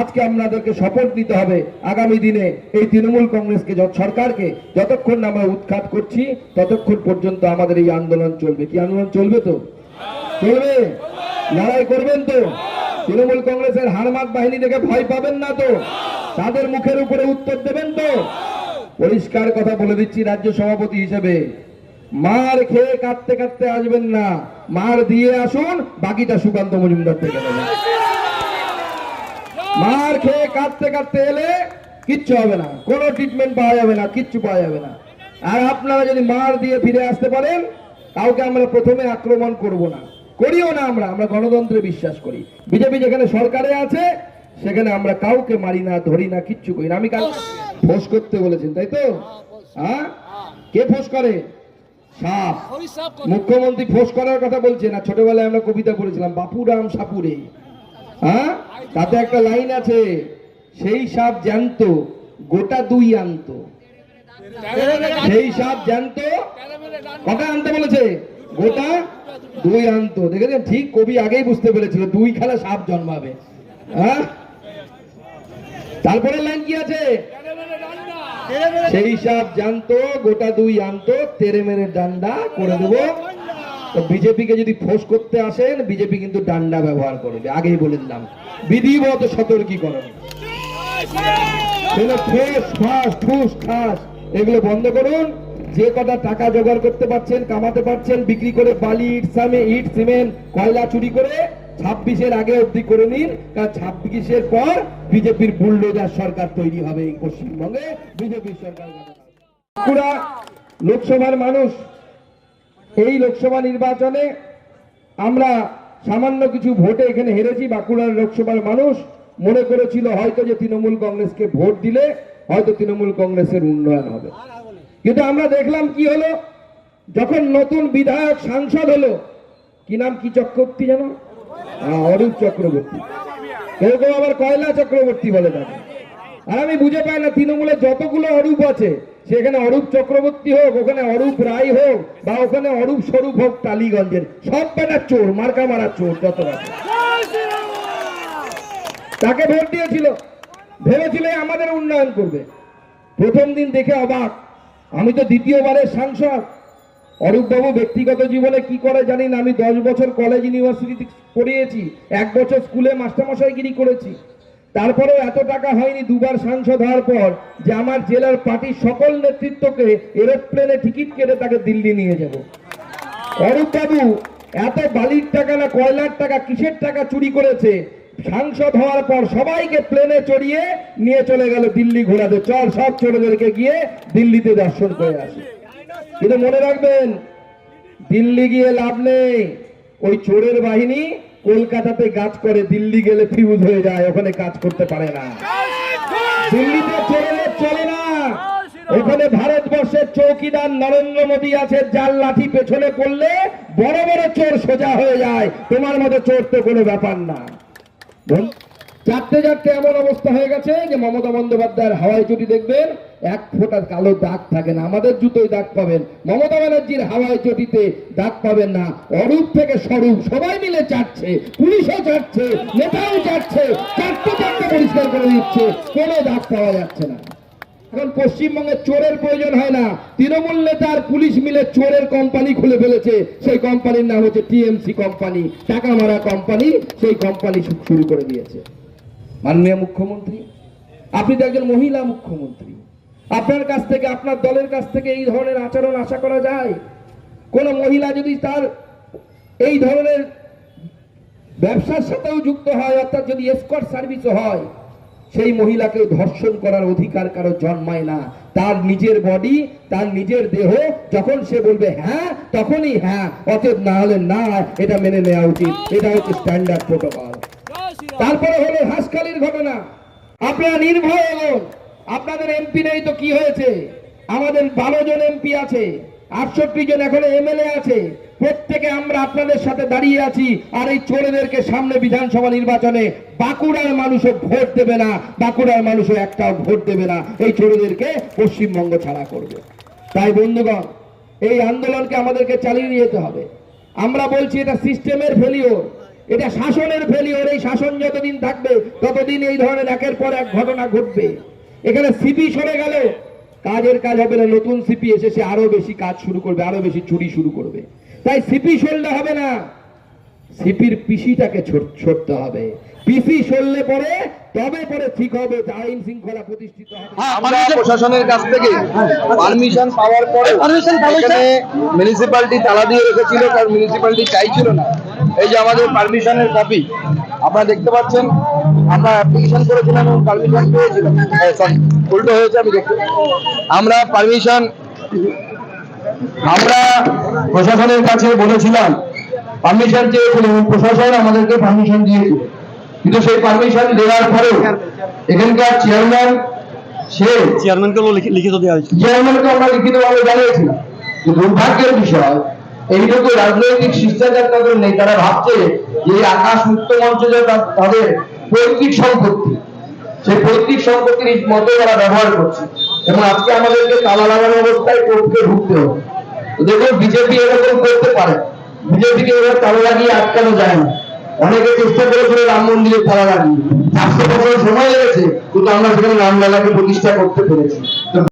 আজকে আপনাদেরকে শপথ নিতে হবে আগামী দিনে এই তৃণমূল কংগ্রেসকে সরকারকে, যতক্ষণ না আমরা উৎখাত করছি, ততক্ষণ পর্যন্ত আমাদের এই আন্দোলন চলবে। কি আন্দোলন চলবে তো? চলবে। লড়াই করবেন তো? তৃণমূল কংগ্রেসের হারমাত বাহিনী দেখে ভয় পাবেন না তো? তাদের মুখের উপরে উত্তর দেবেন তো? পরিষ্কার কথা বলে দিচ্ছি রাজ্য সভাপতি হিসেবে। মার খেয়ে কাঁদতে কাঁদতে আসবেন না। মার দিয়ে আসুন, বাকিটা সুকান্ত মজুমদার থেকে মার খেয়ে কাঁদতে কাঁদতে এলে কিচ্ছু হবে না। কোনো ট্রিটমেন্ট পাওয়া যাবে না কিচ্ছু পাওয়া যাবে না। আর আপনারা যদি মার দিয়ে ফিরে আসতে পারেন কাউকে আমরা প্রথমে আক্রমণ করব না। করিও না আমরা আমরা গণতন্ত্রে বিশ্বাস করি। বিজেপি যেখানে সরকারে আছে সেখানে আমরা কাউকে মারি না ধরি না কিচ্ছু করি না। আমি কাল ফোস করতে বলেছেন তাই তো? হ্যাঁ কে ফোস করে? সাপ। মুখ্যমন্ত্রী ফোস করার কথা বলছে না ছোটবেলায় আমরা কবিতা পড়েছিলাম বাপুরাম সাপুরে। হ্যাঁ? তাতে একটা লাইন আছে, সেই সাপ জ্যান্ত, গোটা দুই আনত। সেই সাপ জ্যান্ত, কটা আনতে বলেছে? গোটা দুই আনত। দেখেছেন? ঠিক কবি আগেই বুঝতে পেরেছিল, দুই খেলা সাপ জন্মাবে। হ্যাঁ? তারপরে লাইন কি আছে? সেই সাপ জানতো গোটা দুই আনতো, তেরে মেরে ডান্ডা করে দেবো। বিজেপিকে যদি ফোর্স করতে আসেন, বিজেপি কিন্তু ডান্ডা ব্যবহার করবে। আগেই বলে দিলাম। বিধিবত সতর্কীকরণ। এগুলো বন্ধ করুন। যে কটা টাকা জোগাড় করতে পারছেন, কামাতে পারছেন, বিক্রি করে বালি, ইট, সামে, ইট, সিমেন্ট, কয়লা চুরি করে ছাব্বিশের আগে অবধি করে নিন। ছাব্বিশের পর বিজেপির বুলডোজার সরকার তৈরি হবে এই পশ্চিমবঙ্গে। বিজেপির সরকার লোকসভার মানুষ এই লোকসভা নির্বাচনে আমরা সামান্য কিছু ভোটে এখানে হেরেছি বাঁকুড়ার লোকসভার মানুষ মনে করেছিল হয়তো যে তৃণমূল কংগ্রেসকে ভোট দিলে হয়তো তৃণমূল কংগ্রেসের উন্নয়ন হবে। কিন্তু আমরা দেখলাম কি হলো? যখন নতুন বিধায়ক সাংসদ হলো কি নাম কি চক্রবর্তী জানো হ্যাঁ, অরূপ চক্রবর্তী। কেউ কেউ আবার কয়লা চক্রবর্তী বলে তাকে আর আমি বুঝে পাই না তৃণমূলে যতগুলো অরূপ আছে সেখানে অরূপ চক্রবর্তী হোক, ওখানে অরূপ রায় হোক, বা ওখানে অরূপ স্বরূপ হোক টালিগঞ্জের। সব বেটা চোর, মার্কা মারা চোর, যত তাকে ভোট দিয়েছিল। ভেবেছিল আমাদের উন্নয়ন করবে। প্রথম দিন দেখে অবাক। আমি তো দ্বিতীয়বারের সাংসদ। অরূপবাবু ব্যক্তিগত জীবনে কি করে জানি না আমি দশ বছর কলেজ ইউনিভার্সিটি পড়িয়েছি। এক বছর স্কুলে মাস্টারমশাইগিরি করেছি। তারপরেও এত টাকা হয়নি দুবার সাংসদ হওয়ার পর যে আমার জেলার পার্টির সকল নেতৃত্বকে এরোপ্লেনে টিকিট কেটে তাকে দিল্লি নিয়ে যাব। অরূপ বাবু, এত বালির টাকা না কয়লার টাকা, কিসের টাকা চুরি করেছে? সাংসদ হওয়ার পর সবাইকে প্লেনে চড়িয়ে নিয়ে চলে গেল দিল্লি ঘোরাতে। চল, সব চোরদেরকে গিয়ে দিল্লিতে দর্শন করে আসে। কিন্তু মনে রাখবেন, দিল্লি গিয়ে লাভ নেই। ওই চোরের বাহিনী কলকাতাতে কাজ করে, দিল্লি গেলে ফিউজ হয়ে যায়, ওখানে কাজ করতে পারে না। দিল্লিতে চলে চলে না। ওখানে ভারতবর্ষের চৌকিদার নরেন্দ্র মোদী আছে, যার লাঠি পেছনে করলে বড় বড় চোর সোজা হয়ে যায়। তোমার মতো চোর তো কোনো ব্যাপার না। চারটে চারটে এমন অবস্থা হয়ে গেছে যে মমতা বন্দ্যোপাধ্যায়ের হাওয়াই চটি দেখবেন, এক ফোঁটা কালো দাগ থাকে না। আমাদের জুতোই দাগ পাবেন। মমতা ব্যানার্জির হাওয়াই চটিতে দাগ পাবেন না। অরূপ থেকে স্বরূপ, সবাই মিলে চাটছে, পুলিশও চাটছে, নেতাও চাটছে, চারটে চারটে পরিষ্কার করে দিচ্ছে, কোনো দাগ পাওয়া যাচ্ছে না। এখন পশ্চিমবঙ্গে চোরের প্রয়োজন হয় না। তৃণমূল নেতার পুলিশ মিলে চোরের কোম্পানি খুলে ফেলেছে। সেই কোম্পানির নাম হচ্ছে টিএমসি কোম্পানি, টাকা মারা কোম্পানি, সেই কোম্পানি শুরু করে দিয়েছে। মাননীয় মুখ্যমন্ত্রী, আপনি তো একজন মহিলা মুখ্যমন্ত্রী। আপনার কাছ থেকে, আপনার দলের কাছ থেকে এই ধরনের আচরণ আশা করা যায়? কোন মহিলা যদি তার এই ধরনের ব্যবসার সাথেও যুক্ত হয়, অর্থাৎ যদি এসকট সার্ভিসও হয়, সেই মহিলাকে ধর্ষণ করার অধিকার কারও জন্মায় না। তার নিজের বডি তার নিজের দেহ, যখন সে বলবে হ্যাঁ তখনই হ্যাঁ অতএব না হলে না, এটা মেনে নেওয়া উচিত। এটা হচ্ছে স্ট্যান্ডার্ড প্রোটোকল তারপরে হলো হাসখালির ঘটনা। আপনারা নির্ভয় হন আপনাদের এমপি নেই তো কি হয়েছে? আমাদের বারো জন এমপি আছে, আটষট্টি জন এখন এমএলএ আছে। প্রত্যেকে আমরা আপনাদের সাথে দাঁড়িয়ে আছি আর এই চোরেদেরকে সামনে বিধানসভা নির্বাচনে বাঁকুড়ার মানুষও ভোট দেবে না, বাঁকুড়ার মানুষও একটাও ভোট দেবে না। এই চোরেদেরকে পশ্চিমবঙ্গ ছাড়া করবে। তাই বন্ধুগণ, এই আন্দোলনকে আমাদেরকে চালিয়ে নিয়ে যেতে হবে। আমরা বলছি এটা সিস্টেমের ফেলিওর এটা শাসনের ফেলিওর এই শাসন যতদিন থাকবে ততদিন এই ধরনের একের পর এক ঘটনা ঘটবে। এখানে সিপি সরে গেল। কাজের কাজ হবে না নতুন সিপি এসে সে আরও বেশি কাজ শুরু করবে আরও বেশি চুরি শুরু করবে। তাই সিপি সরলে হবে না। সিপির পিসিটাকে ছড়তে হবে। পিসি সরলে পরে তবে পরে ঠিক হবে আইন শৃঙ্খলা প্রতিষ্ঠিত হবে। প্রশাসনের কাছ থেকে পারমিশন পাওয়ার পরে এখানে মিউনিসিপ্যালিটি তালা দিয়ে রেখেছিল কারণ মিউনিসিপ্যালিটি চাইছিল না। এই যে আমাদের পারমিশনের কপি আপনারা দেখতে পাচ্ছেন আমরা অ্যাপ্লিকেশন করেছিলাম এবং পারমিশন পেয়েছিলাম। সরি উল্টো হয়েছে আমি দেখতে আমরা পারমিশন আমরা প্রশাসনের কাছে বলেছিলাম পারমিশন চেয়েছিলাম এবং প্রশাসন আমাদেরকে পারমিশন দিয়েছিল কিন্তু সেই পারমিশন দেওয়ার পরেও এখানকার চেয়ারম্যান সে চেয়ারম্যানকে লিখিত দেওয়া হয়েছে। চেয়ারম্যানকে আমরা লিখিতভাবে জানিয়েছিলাম দুর্ভাগ্যের বিষয় রাজনৈতিক শিষ্টাচার তাদের নেই। তারা ভাবছে যে আকাশ মুক্ত মঞ্চ তাদের পৈতৃক সম্পত্তি, সেই পৈতৃক সম্পত্তির মতো তারা ব্যবহার করছে। এবং আজকে আমাদেরকে তালা লাগানো অবস্থায় কোর্টকে ঢুকতে হবে। দেখুন, বিজেপি এরকম করতে পারে। বিজেপিকে এবার তালা লাগিয়ে আটকানো যায় না। অনেকে চেষ্টা করেছিল রাম মন্দিরে তালা লাগিয়ে। চারশো বছর সময় লেগেছে, কিন্তু আমরা সেখানে রামলালাকে প্রতিষ্ঠা করতে পেরেছি।